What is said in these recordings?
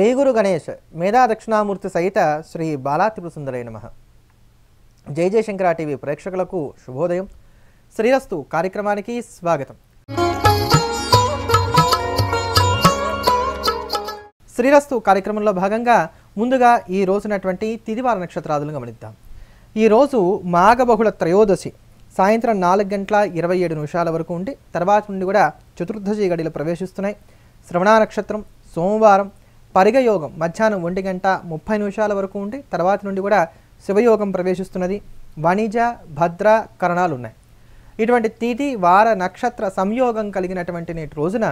శ్రీ గురు గణేష్ మేధా దక్షిణామూర్తి సహిత శ్రీ బాలాత్రిపుర సుందరై నమ. జై జయశంకర టీవీ ప్రేక్షకులకు శుభోదయం. శ్రీరస్తు కార్యక్రమానికి స్వాగతం. శ్రీరస్తు కార్యక్రమంలో భాగంగా ముందుగా ఈ రోజునటువంటి తిదివార నక్షత్రాదులను గమనిద్దాం. ఈరోజు మాఘబహుళ త్రయోదశి. సాయంత్రం నాలుగు గంటల ఇరవై ఏడు నిమిషాల వరకు ఉండి తర్వాత నుండి కూడా చతుర్దశి గడిలో ప్రవేశిస్తున్నాయి. శ్రవణ నక్షత్రం సోమవారం పరిగయోగం. మధ్యాహ్నం ఒంటి గంట ముప్పై నిమిషాల వరకు ఉండి తర్వాత నుండి కూడా శివయోగం ప్రవేశిస్తున్నది. వణిజ భద్ర కరణాలు ఉన్నాయి ఇటువంటి తిథి వార నక్షత్ర సంయోగం కలిగినటువంటి నేటి రోజున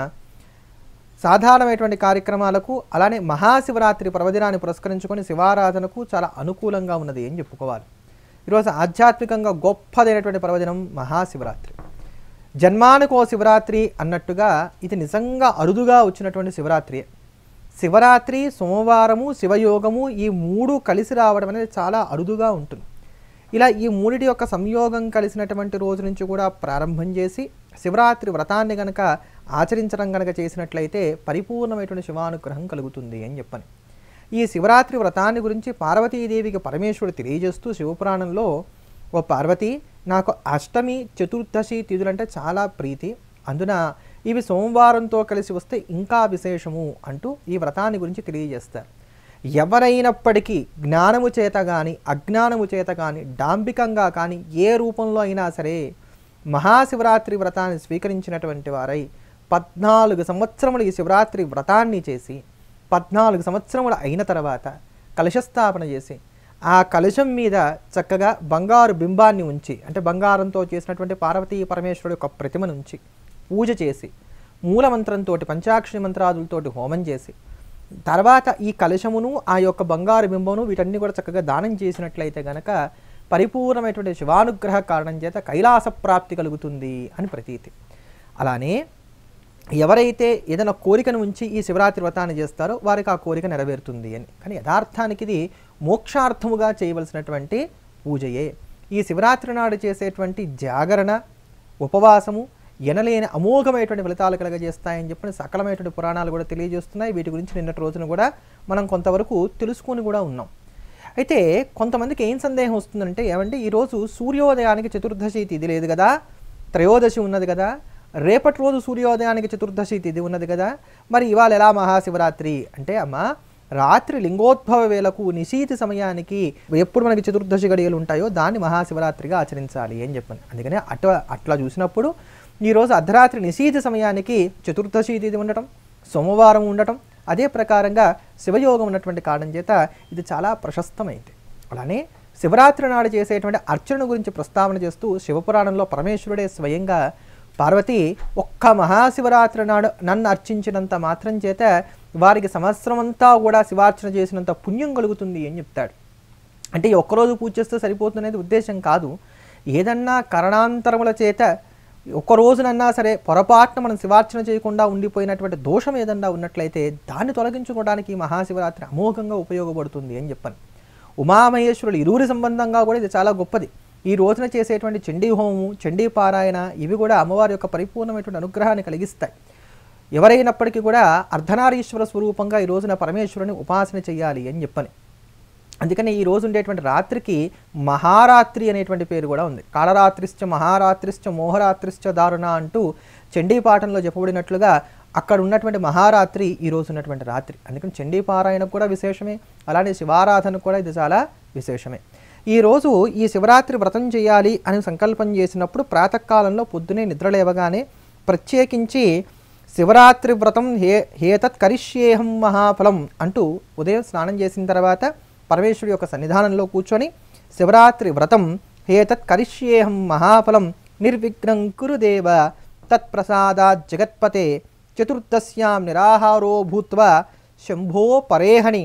సాధారణమైనటువంటి కార్యక్రమాలకు అలానే మహాశివరాత్రి పర్వదినాన్ని పురస్కరించుకొని శివారాధనకు చాలా అనుకూలంగా ఉన్నది అని చెప్పుకోవాలి. ఈరోజు ఆధ్యాత్మికంగా గొప్పదైనటువంటి పర్వదినం మహాశివరాత్రి. జన్మానికో శివరాత్రి అన్నట్టుగా ఇది నిజంగా అరుదుగా వచ్చినటువంటి శివరాత్రి. శివరాత్రి సోమవారము శివయోగము ఈ మూడు కలిసి రావడం అనేది చాలా అరుదుగా ఉంటుంది. ఇలా ఈ మూడిటి యొక్క సంయోగం కలిసినటువంటి రోజు నుంచి కూడా ప్రారంభం చేసి శివరాత్రి వ్రతాన్ని గనక ఆచరించడం గనక చేసినట్లయితే పరిపూర్ణమైనటువంటి శివానుగ్రహం కలుగుతుంది అని చెప్పని. ఈ శివరాత్రి వ్రతాన్ని గురించి పార్వతీదేవికి పరమేశ్వరుడు తెలియజేస్తూ శివపురాణంలో ఓ పార్వతి నాకు అష్టమి చతుర్దశి తిథులంటే చాలా ప్రీతి. అందున ఇవి సోమవారంతో కలిసి వస్తే ఇంకా విశేషము అంటూ ఈ వ్రతాన్ని గురించి తెలియజేస్తారు. ఎవరైనప్పటికీ జ్ఞానము చేత కానీ అజ్ఞానము చేత కానీ డాంబికంగా కానీ ఏ రూపంలో అయినా సరే మహాశివరాత్రి వ్రతాన్ని స్వీకరించినటువంటి వారై పద్నాలుగు సంవత్సరములు ఈ శివరాత్రి వ్రతాన్ని చేసి పద్నాలుగు సంవత్సరములు అయిన తర్వాత కలశస్థాపన చేసి ఆ కలశం మీద చక్కగా బంగారు బింబాన్ని ఉంచి అంటే బంగారంతో చేసినటువంటి పార్వతీ పరమేశ్వరుడు యొక్క ప్రతిమను ఉంచి పూజ చేసి మూలమంత్రంతో పంచాక్షరి మంత్రాదులతోటి హోమం చేసి తర్వాత ఈ కలశమును ఆ యొక్క బంగారు బింబమును వీటన్ని కూడా చక్కగా దానం చేసినట్లయితే గనక పరిపూర్ణమైనటువంటి శివానుగ్రహ కారణం చేత కైలాస ప్రాప్తి కలుగుతుంది అని ప్రతీతి. అలానే ఎవరైతే ఏదైనా కోరికను ఉంచి ఈ శివరాత్రి వ్రతాన్ని చేస్తారో వారికి ఆ కోరిక నెరవేరుతుంది అని. కానీ యథార్థానికి ఇది మోక్షార్థముగా చేయవలసినటువంటి పూజయే. ఈ శివరాత్రి నాడు చేసేటువంటి జాగరణ ఉపవాసము ఎనలేని అమోఘమైనటువంటి ఫలితాలు కలగజేస్తాయని చెప్పిన సకలమైనటువంటి పురాణాలు కూడా తెలియజేస్తున్నాయి. వీటి గురించి నిన్నటి రోజున కూడా మనం కొంతవరకు తెలుసుకొని కూడా ఉన్నాం. అయితే కొంతమందికి ఏం సందేహం వస్తుందంటే ఏమంటే ఈరోజు సూర్యోదయానికి చతుర్దశి తిథి లేదు కదా త్రయోదశి ఉన్నది కదా రేపటి రోజు సూర్యోదయానికి చతుర్దశి తిథి ఉన్నది కదా మరి ఇవాళ ఎలా మహాశివరాత్రి? అంటే అమ్మ రాత్రి లింగోద్భవ వేళకు నిశీతి సమయానికి ఎప్పుడు మనకి చతుర్దశి గడియలు ఉంటాయో దాన్ని మహాశివరాత్రిగా ఆచరించాలి అని చెప్పాను. అందుకని అట్లా అట్లా చూసినప్పుడు ఈరోజు అర్ధరాత్రి నిశీతి సమయానికి చతుర్దశి తిథి ఉండటం సోమవారం ఉండటం అదే ప్రకారంగా శివయోగం ఉన్నటువంటి కారణం చేత ఇది చాలా ప్రశస్తమైంది. అలానే శివరాత్రి నాడు చేసేటువంటి అర్చన గురించి ప్రస్తావన చేస్తూ శివపురాణంలో పరమేశ్వరుడే స్వయంగా పార్వతి ఒక్క మహాశివరాత్రి నాడు నన్ను అర్చించినంత మాత్రం చేత వారికి సంవత్సరం అంతా కూడా శివార్చన చేసినంత పుణ్యం కలుగుతుంది అని చెప్తాడు. అంటే ఒక్కరోజు పూజ చేస్తే సరిపోతుందనేది ఉద్దేశం కాదు. ఏదన్నా కరణాంతరముల చేత ఒక్క రోజునన్నా సరే పొరపాటున మనం శివార్చన చేయకుండా ఉండిపోయినటువంటి దోషం ఏదన్నా ఉన్నట్లయితే దాన్ని తొలగించుకోవడానికి ఈ మహాశివరాత్రి అమోఘంగా ఉపయోగపడుతుంది అని చెప్పాను ఉమామహేశ్వరుడు ఇరువురి సంబంధంగా కూడా ఇది చాలా గొప్పది. ఈ రోజున చేసేటువంటి చండీ హోమము చండీ పారాయణ ఇవి కూడా అమ్మవారి యొక్క పరిపూర్ణమైనటువంటి అనుగ్రహాన్ని కలిగిస్తాయి. ఎవరైనప్పటికీ కూడా అర్ధనారీశ్వర స్వరూపంగా ఈ రోజున పరమేశ్వరుని ఉపాసన చేయాలి అని చెప్పని అందుకని ఈ రోజు ఉండేటువంటి రాత్రికి మహారాత్రి అనేటువంటి పేరు కూడా ఉంది. కాళరాత్రిశ్చ మహారాత్రిశ్చ మోహరాత్రిశ్చ దారుణ అంటూ చండీపాఠంలో చెప్పబడినట్లుగా అక్కడ ఉన్నటువంటి మహారాత్రి ఈ రోజు ఉన్నటువంటి రాత్రి. అందుకని చండీపారాయణ కూడా విశేషమే. అలానే శివారాధన కూడా ఇది చాలా విశేషమే. ఈ రోజు ఈ శివరాత్రి వ్రతం చేయాలి అని సంకల్పం చేసినప్పుడు ప్రాతకాలంలో పొద్దునే నిద్రలేవగానే ప్రత్యేకించి శివరాత్రి వ్రతం హే హేతత్ కరిష్యేహం మహాఫలం అంటూ ఉదయం స్నానం చేసిన తర్వాత పరమేశ్వరుడి యొక్క సన్నిధానంలో కూర్చొని శివరాత్రి వ్రతం హేతత్ కరిష్యేహం మహాఫలం నిర్విఘ్నం కురుదేవ తత్ప్రసాదా జగత్పతే చతుర్దశ్యాం నిరాహారో భూత్వా శంభో పరేహణి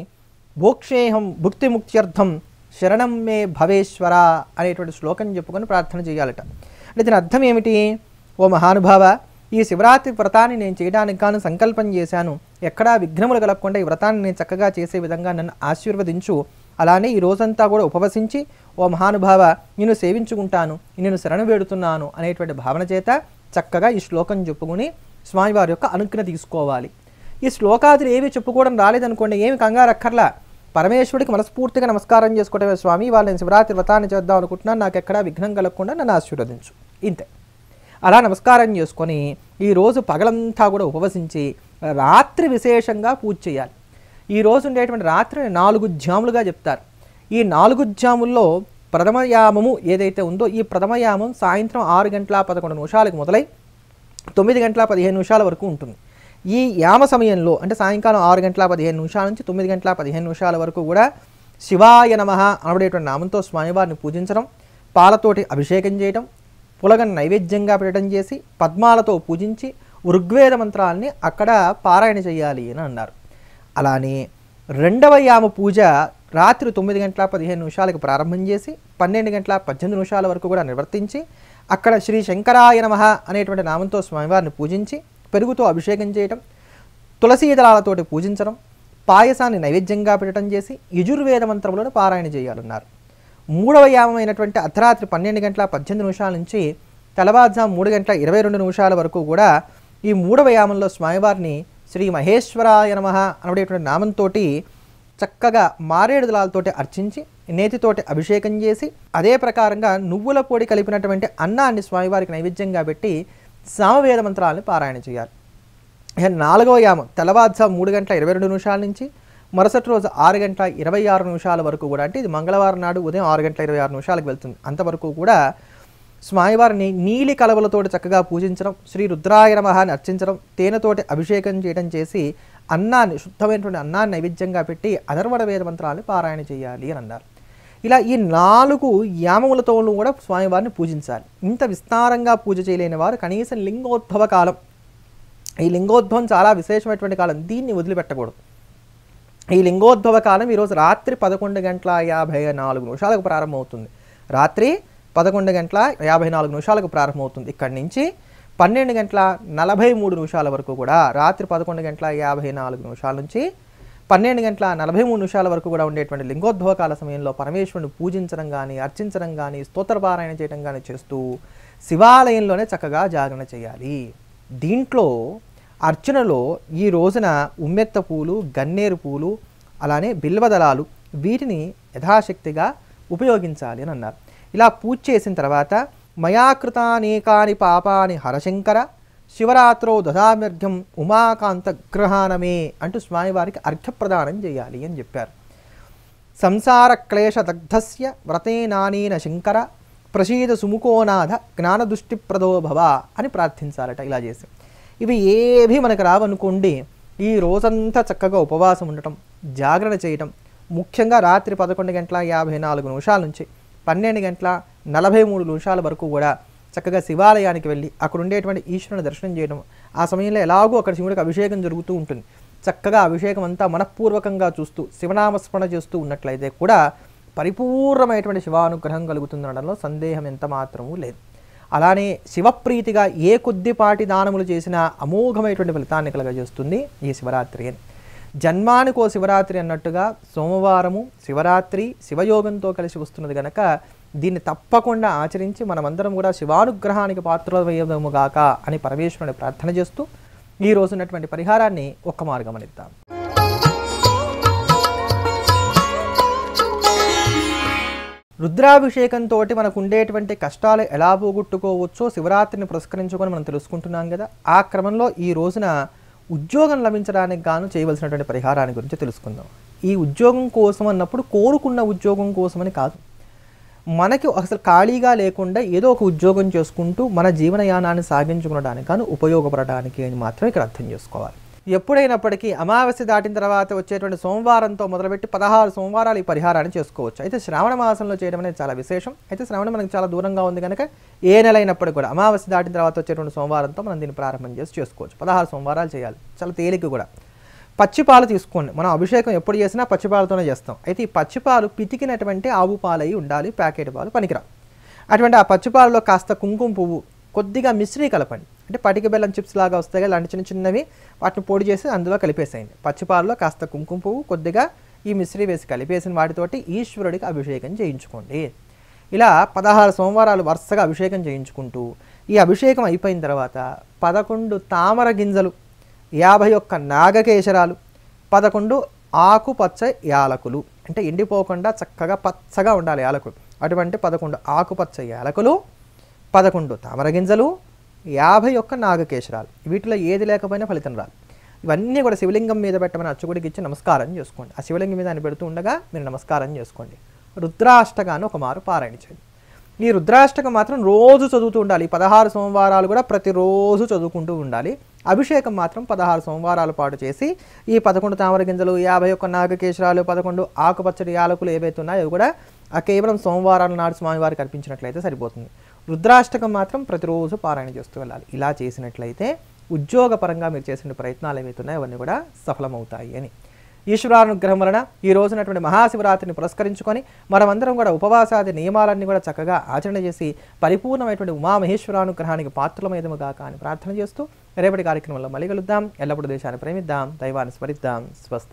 భోక్షేహం భుక్తిముక్త్యర్థం శరణం మే భవేశ్వర అనేటువంటి శ్లోకం చెప్పుకొని ప్రార్థన చేయాలట. అంటే దీని అర్థం ఏమిటి? ఓ మహానుభావ ఈ శివరాత్రి వ్రతాన్ని నేను చేయడానికి గాను సంకల్పం చేశాను. ఎక్కడా విఘ్నములు కలగకుండా ఈ వ్రతాన్ని నేను చక్కగా చేసే విధంగా నన్ను ఆశీర్వదించు. అలానే ఈ రోజంతా కూడా ఉపవసించి ఓ మహానుభావ నేను సేవించుకుంటాను నేను శరణు వేడుతున్నాను అనేటువంటి భావన చేత చక్కగా ఈ శ్లోకం చెప్పుకుని స్వామివారి యొక్క అనుజ్ఞ తీసుకోవాలి. ఈ శ్లోకాదులు ఏవి చెప్పుకోవడం రాలేదనుకోండి ఏమి కంగారు అక్కర్లా. పరమేశ్వరుడికి మనస్ఫూర్తిగా నమస్కారం చేసుకోవటమే స్వామి వాళ్ళు నేను శివరాత్రి వ్రతాన్ని చేద్దాం అనుకుంటున్నాను నాకు ఎక్కడా విఘ్నం కలగకుండా నన్ను ఆశీర్వదించు. ఇంతే. అలా నమస్కారం చేసుకొని ఈ రోజు పగలంతా కూడా ఉపవసించి రాత్రి విశేషంగా పూజ చేయాలి. ఈ రోజు ఉండేటువంటి రాత్రి నాలుగు జాములుగా చెప్తారు. ఈ నాలుగు జాముల్లో ప్రథమ యామము ఏదైతే ఉందో ఈ ప్రథమ యామం సాయంత్రం ఆరు గంటల పదకొండు నిమిషాలకు మొదలై తొమ్మిది గంటల పదిహేను నిమిషాల వరకు ఉంటుంది. ఈ యామ సమయంలో అంటే సాయంకాలం ఆరు గంటల పదిహేను నిమిషాల నుంచి తొమ్మిది గంటల పదిహేను నిమిషాల వరకు కూడా శివాయ నమ అనబడేటువంటి నామంతో స్వామివారిని పూజించడం పాలతోటి అభిషేకం చేయడం పులగం నైవేద్యంగా పెట్టడం చేసి పద్మాలతో పూజించి ఋగ్వేద మంత్రాల్ని అక్కడ పారాయణ చేయాలి అని అన్నారు. అలానే రెండవ యామ పూజ రాత్రి తొమ్మిది గంటల పదిహేను నిమిషాలకు ప్రారంభం చేసి పన్నెండు గంటల పద్దెనిమిది నిమిషాల వరకు కూడా నిర్వర్తించి అక్కడ శ్రీ శంకరాయ నమ అనేటువంటి నామంతో స్వామివారిని పూజించి పెరుగుతో అభిషేకం చేయటం తులసీ దళాలతోటి పూజించడం పాయసాన్ని నైవేద్యంగా పెట్టడం చేసి యజుర్వేద మంత్రములను పారాయణ చేయాలన్నారు. మూడవ యామమైనటువంటి అర్ధరాత్రి పన్నెండు గంటల పద్దెనిమిది నిమిషాల నుంచి తెల్లవారుజాము మూడు గంటల ఇరవై రెండు నిమిషాల వరకు కూడా ఈ మూడవ యామంలో స్వామివారిని శ్రీ మహేశ్వరాయ నమ అనబడేటువంటి నామంతో చక్కగా మారేడుదలాలతోటి అర్చించి నేతితోటి అభిషేకం చేసి అదే ప్రకారంగా నువ్వుల పొడి కలిపినటువంటి అన్నాన్ని స్వామివారికి నైవేద్యంగా పెట్టి సామవేద మంత్రాలను పారాయణ చేయాలి. నాలుగవ యామం తెల్లవారుజాము మూడు గంటల ఇరవై రెండు నిమిషాల నుంచి మరుసటి రోజు ఆరు గంటల ఇరవై ఆరు నిమిషాల వరకు కూడా అంటే ఇది మంగళవారం నాడు ఉదయం ఆరు గంటల ఇరవై ఆరు నిమిషాలకు వెళ్తుంది. అంతవరకు కూడా స్వామివారిని నీలి కలవలతోటి చక్కగా పూజించడం శ్రీ రుద్రాయ నమహాన్ని అర్చించడం తేనెతోటి అభిషేకం చేయడం చేసి అన్నాన్ని శుద్ధమైనటువంటి అన్నాన్ని నైవేద్యంగా పెట్టి అధర్వణ వేద మంత్రాలను పారాయణ చేయాలి అని అన్నారు. ఇలా ఈ నాలుగు యామములతో కూడా స్వామివారిని పూజించాలి. ఇంత విస్తారంగా పూజ చేయలేని వారు కనీసం లింగోద్భవ కాలం ఈ లింగోద్భవం చాలా విశేషమైనటువంటి కాలం దీన్ని వదిలిపెట్టకూడదు. ఈ లింగోద్భవ కాలం ఈరోజు రాత్రి పదకొండు గంటల యాభై నాలుగు నిమిషాలకు ప్రారంభమవుతుంది. రాత్రి పదకొండు గంటల యాభై నాలుగు నిమిషాలకు ప్రారంభమవుతుంది. ఇక్కడి నుంచి పన్నెండు గంటల నలభై మూడు నిమిషాల వరకు కూడా రాత్రి పదకొండు గంటల యాభై నాలుగు నిమిషాల నుంచి పన్నెండు గంటల నలభై మూడు నిమిషాల వరకు కూడా ఉండేటువంటి లింగోద్భవ కాల సమయంలో పరమేశ్వరుని పూజించడం కానీ అర్చించడం కానీ స్తోత్రపారాయణ చేయడం కానీ చేస్తూ శివాలయంలోనే చక్కగా జాగరణ చేయాలి. దీంట్లో అర్చనలో ఈ రోజున ఉమ్మెత్త పూలు గన్నేరు పూలు అలానే బిల్వదళాలు వీటిని యథాశక్తిగా ఉపయోగించాలి అని అన్నారు. ఇలా పూజ చేసిన తర్వాత మయాకృతానేకాని పాపాని హరశంకర శివరాత్రో దశామర్ఘ్యం ఉమాకాంత గ్రహాణమే అంటూ స్వామివారికి అర్ఘ్యప్రదానం చేయాలి అని చెప్పారు. సంసార క్లేశ దగ్ధస్య వ్రతేనానీన శంకర ప్రసీద సుముఖోనాథ జ్ఞానదృష్టిప్రదో భవ అని ప్రార్థించాలట ఇలా చేసి. ఇవి ఏవి మనకు రావనుకోండి ఈ రోజంతా చక్కగా ఉపవాసం ఉండటం జాగ్రత్త చేయటం ముఖ్యంగా రాత్రి పదకొండు గంటల యాభై నాలుగు నిమిషాల నుంచి పన్నెండు గంటల నలభై మూడు నిమిషాల వరకు కూడా చక్కగా శివాలయానికి వెళ్ళి అక్కడ ఉండేటువంటి ఈశ్వరుని దర్శనం చేయడం ఆ సమయంలో ఎలాగో అక్కడ శివుడికి అభిషేకం జరుగుతూ ఉంటుంది. చక్కగా అభిషేకం అంతా మనఃపూర్వకంగా చూస్తూ శివనామస్మరణ చేస్తూ ఉన్నట్లయితే కూడా పరిపూర్ణమైనటువంటి శివానుగ్రహం కలుగుతుందనడంలో సందేహం ఎంత మాత్రమూ లేదు. అలానే శివప్రీతిగా ఏ కొద్దిపాటి దానములు చేసినా అమోఘమైనటువంటి ఫలితాన్ని కలగజేస్తుంది ఈ శివరాత్రి అని. జన్మానికో శివరాత్రి అన్నట్టుగా సోమవారము శివరాత్రి శివయోగంతో కలిసి వస్తున్నది గనక దీన్ని తప్పకుండా ఆచరించి మనమందరం కూడా శివానుగ్రహానికి పాత్రమయ్యదముగాక అని పరమేశ్వరుని ప్రార్థన చేస్తూ ఈ రోజు ఉన్నటువంటి పరిహారాన్ని ఒక్క మార్గం అనిద్దాం. రుద్రాభిషేకంతో మనకు ఉండేటువంటి కష్టాలు ఎలా పోగొట్టుకోవచ్చో శివరాత్రిని పురస్కరించుకొని మనం తెలుసుకుంటున్నాం కదా. ఆ క్రమంలో ఈ రోజున ఉద్యోగం లభించడానికి గాను చేయవలసినటువంటి పరిహారాన్ని గురించి తెలుసుకుందాం. ఈ ఉద్యోగం కోసం అన్నప్పుడు కోరుకున్న ఉద్యోగం కోసమని కాదు. మనకి అసలు ఖాళీగా లేకుండా ఏదో ఒక ఉద్యోగం చేసుకుంటూ మన జీవనయానాన్ని సాగించుకునడానికి కానీ ఉపయోగపడడానికి అని మాత్రం ఇక్కడ అర్థం చేసుకోవాలి. ఎప్పుడైనప్పటికీ అమావాస్య దాటిన తర్వాత వచ్చేటువంటి సోమవారంతో మొదలుపెట్టి పదహారు సోమవారాలు ఈ పరిహారాన్ని చేసుకోవచ్చు. అయితే శ్రావణ మాసంలో చేయడం అనేది చాలా విశేషం. అయితే శ్రావణం మనకి చాలా దూరంగా ఉంది కనుక ఏ నెల అయినప్పటికీ కూడా అమావాస్య దాటిన తర్వాత వచ్చేటువంటి సోమవారంతో మనం దీన్ని ప్రారంభం చేసి చేసుకోవచ్చు. పదహారు సోమవారాలు చేయాలి. చాలా తేలిక కూడా. పచ్చిపాలు తీసుకోండి. మనం అభిషేకం ఎప్పుడు చేసినా పచ్చిపాలతోనే చేస్తాం. అయితే ఈ పచ్చిపాలు పితికినటువంటి ఆవు పాలు అయి ఉండాలి ప్యాకెట్ పాలు పనికిరా అటువంటి ఆ పచ్చిపాలలో కాస్త కుంకుమ పువ్వు కొద్దిగా మిశ్రీ కలపండి. అంటే పటిక బెల్లం చిప్స్ లాగా వస్తాయి కదా అలాంటి చిన్న చిన్నవి వాటిని పొడి చేసి అందులో కలిపేసేయండి. పచ్చిపాలలో కాస్త కుంకుమ పువ్వు కొద్దిగా ఈ మిశ్రీ వేసి కలిపేసిన వాటితోటి ఈశ్వరుడికి అభిషేకం చేయించుకోండి. ఇలా పదహారు సోమవారాలు వరుసగా అభిషేకం చేయించుకుంటూ ఈ అభిషేకం అయిపోయిన తర్వాత పదకొండు తామర గింజలు యాభై ఒక్క నాగకేశరాలు పదకొండు ఆకుపచ్చ యాలకులు. అంటే ఎండిపోకుండా చక్కగా పచ్చగా ఉండాలి యాలకులు. అటువంటి పదకొండు ఆకుపచ్చ యాలకులు పదకొండు తామర గింజలు యాభై ఒక్క నాగకేశరాలు. వీటిలో ఏది లేకపోయినా ఫలితం రాదు. ఇవన్నీ కూడా శివలింగం మీద పెట్టమని అచ్చుగుడికి ఇచ్చి నమస్కారం చేసుకోండి. ఆ శివలింగం మీద ఆయన పెడుతూ ఉండగా మీరు నమస్కారం చేసుకోండి. రుద్రాష్టకాన్ని ఒక మారు పారాయణ చేయండి. ఈ రుద్రాష్టకం మాత్రం రోజు చదువుతూ ఉండాలి. పదహారు సోమవారాలు కూడా ప్రతిరోజు చదువుకుంటూ ఉండాలి. అభిషేకం మాత్రం పదహారు సోమవారాల పాటు చేసి ఈ పదకొండు తామర గింజలు యాభై ఒక్క నాగకేశరాలు పదకొండు ఆకుపచ్చడి యాలకులు ఏవైతే ఉన్నాయో అవి కూడా ఆ కేవలం సోమవారాల నాడు స్వామివారికి అర్పించినట్లయితే సరిపోతుంది. రుద్రాష్టకం మాత్రం ప్రతిరోజు పారాయణ చేస్తూ వెళ్ళాలి. ఇలా చేసినట్లయితే ఉద్యోగపరంగా మీరు చేసిన ప్రయత్నాలు ఏమైతున్నాయి అవన్నీ కూడా సఫలమవుతాయి అని. ఈశ్వరానుగ్రహం వలన ఈ రోజునటువంటి మహాశివరాత్రిని పురస్కరించుకొని మనమందరం కూడా ఉపవాసాది నియమాలన్నీ కూడా చక్కగా ఆచరణ చేసి పరిపూర్ణమైనటువంటి ఉమామహేశ్వరానుగ్రహానికి పాత్రలమేదముగా కానీ ప్రార్థన చేస్తూ రేపటి కార్యక్రమంలో మళ్ళీ కలుద్దాం. ఎల్లప్పుడూ దేశాన్ని ప్రేమిద్దాం. దైవాన్ని స్మరిద్దాం. స్వస్తి.